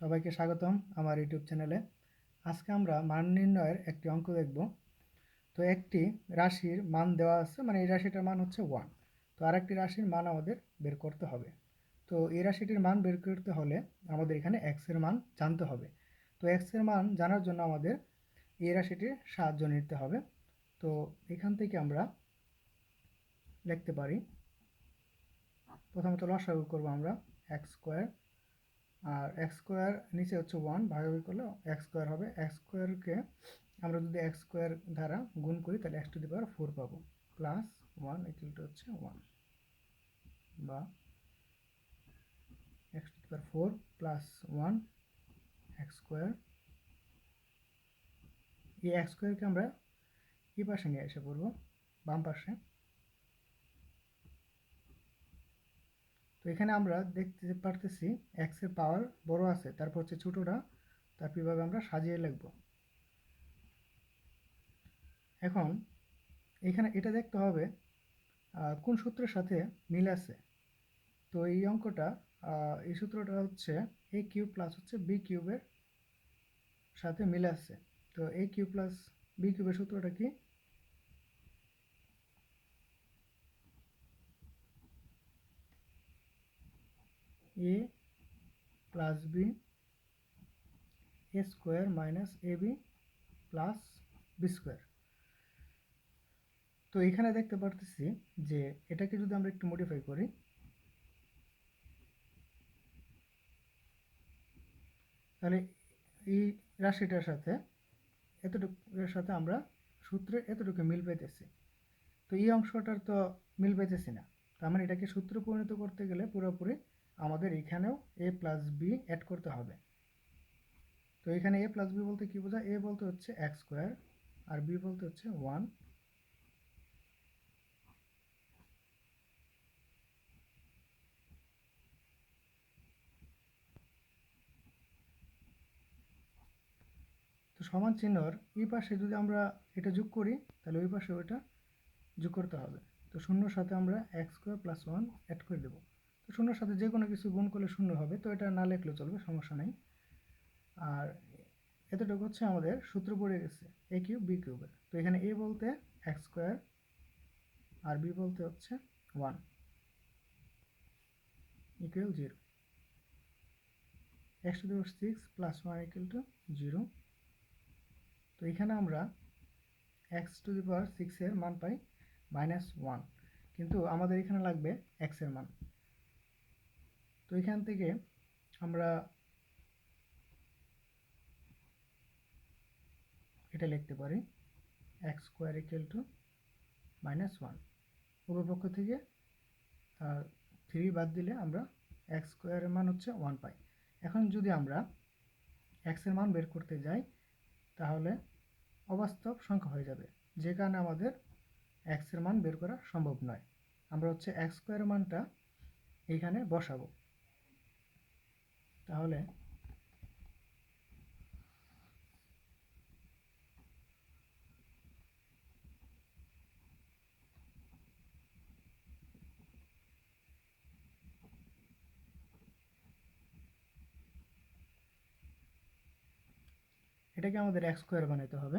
সবাইকে স্বাগতম আমার ইউটিউব চ্যানেলে। আজকে আমরা মান নির্ণয়ের একটি অঙ্ক দেখব। তো একটি রাশির মান দেওয়া আছে মানে এই রাশিটার মান হচ্ছে ওয়ান তো আরেকটি রাশির মান আমাদের বের করতে হবে। তো এই রাশিটির মান বের করতে হলে আমাদের এখানে এক্সের মান জানতে হবে। তো এক্সের মান জানার জন্য আমাদের এই রাশিটির সাহায্য নিতে হবে। তো এখান থেকে আমরা লিখতে পারি, প্রথমত লসাগু করব আমরা এক্স স্কোয়ার আর এক্স স্কোয়ার নিচে হচ্ছে ওয়ান ভাগাভাগি করলে এক্স স্কোয়ার হবে। এক্স স্কোয়ারকে আমরা যদি এক্স স্কোয়ার দ্বারা গুণ করি, তাহলে x to the power four পাবো। প্লাস ওয়ান ইকুয়াল টু হচ্ছে ওয়ান বা x to the power four plus one x square এই এক্স স্কোয়ারকে আমরা এই পাশে নিয়ে এসে পড়ব, বাম পাশে। তো এখানে আমরা দেখতে পারতেছি এক্সের পাওয়ার বড় আছে, তারপর হচ্ছে ছোটোটা তারপর এভাবে আমরা সাজিয়ে লিখব। এখন এখানে এটা দেখতে হবে কোন সূত্রের সাথে মিল আছে। তো এই অঙ্কটা এই সূত্রটা হচ্ছে এ কিউব প্লাস হচ্ছে বি কিউবের সাথে মিল আছে। তো এ কিউব প্লাস বি কিউবের সূত্রটা কি? A plus b a square minus a b plus b তো এখানে দেখতে পারতেছি যে এটাকে যদি আমরা একটু মডিফাই করি, তাহলে এই রাশিটার সাথে এতটুকুর সাথে আমরা সূত্রে এতটুকু মিল পেতেছি তো এই অংশটার তো মিল পেতেছি না। তার মানে এটাকে সূত্র পরিণত করতে গেলে পুরোপুরি আমাদের এখানেও এ প্লাস বি অ্যাড করতে হবে। তো এখানে এ প্লাস বি বলতে কী বোঝায়? এ বলতে হচ্ছে এক্স স্কোয়ার আর বি বলতে হচ্ছে ওয়ান তো সমান চিহ্নর এই পাশে যদি আমরা এটা যোগ করি, তাহলে ওই পাশে ওইটা যোগ করতে হবে। তো শূন্যর সাথে আমরা x square plus one add করে দেবো। শূন্যর সাথে যে কোনো কিছু গুণ করলে শূন্য হবে, তো এটা না লিখলেও চলবে, সমস্যা নেই। আর এতটুকু হচ্ছে আমাদের সূত্র পড়ে গেছে এ কিউব বি কিউবের তো এখানে এ বলতে এক্স স্কোয়ার আর বি বলতে হচ্ছে one equal zero x two six plus one equal to zero তো এখানে আমরা এক্স টু দি পাওয়ার সিক্সের মান পাই মাইনাস ওয়ান কিন্তু আমাদের এখানে লাগবে এক্সের মান। তো এখান থেকে আমরা এটা লিখতে পারি x square equal to minus one উপপক্ষ থেকে থ্রি বাদ দিলে আমরা এক্স স্কোয়ারের মান হচ্ছে ওয়ান পাই। এখন যদি আমরা এক্সের মান বের করতে যাই, তাহলে অবাস্তব সংখ্যা হয়ে যাবে, যে কারণে আমাদের এক্সের মান বের করা সম্ভব নয়। আমরা হচ্ছে এক্স স্কোয়ারের মানটা এইখানে বসাবো। তাহলে এটাকে আমাদের এক স্কোয়ার বানাইতে হবে।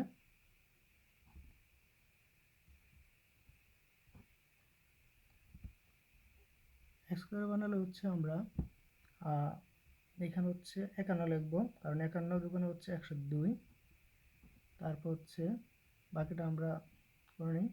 এক স্কোয়ার বানালে হচ্ছে আমরা এখানে হচ্ছে একান্ন লিখব, কারণ একান্ন দোকানে হচ্ছে একশো দুই। তারপর হচ্ছে বাকিটা আমরা করে নিই।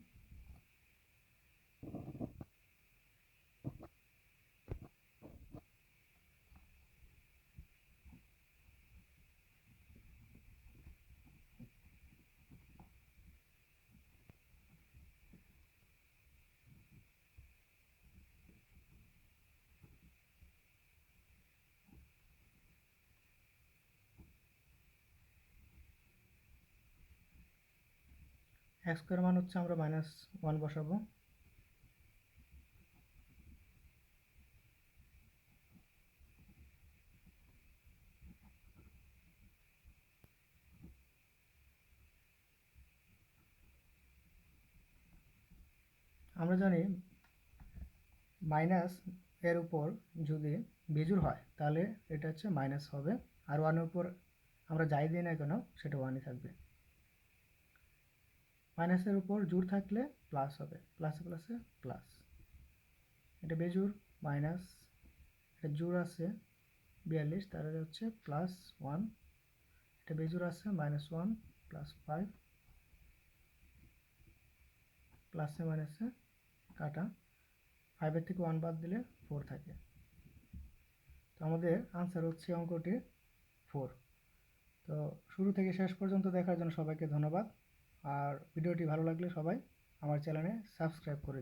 এক্স স্কোয়ার মান হচ্ছে আমরা মাইনাস ওয়ান বসাবো। আমরা জানি মাইনাস এর উপর যদি বেজুর হয়, তাহলে এটা হচ্ছে মাইনাস হবে। আর ওয়ানের উপর আমরা যাই দিই না কেন, সেটা ওয়ানই থাকবে। মাইনাসের উপর জোর থাকলে প্লাস হবে। প্লাসে প্লাসে প্লাস এটা বেজোর মাইনাস এটা জোর আছে বিয়াল্লিশ, তাহলে হচ্ছে প্লাস ওয়ান এটা বেজোর আছে মাইনাস ওয়ান প্লাস ফাইভ প্লাসে মাইনাসে কাটা। ফাইভের থেকে ওয়ান বাদ দিলে ফোর থাকে। তো আমাদের আনসার হচ্ছে অঙ্কটি ফোর তো শুরু থেকে শেষ পর্যন্ত দেখার জন্য সবাইকে ধন্যবাদ। আর ভিডিওটি ভালো লাগলে সবাই আমার চ্যানেলে সাবস্ক্রাইব করে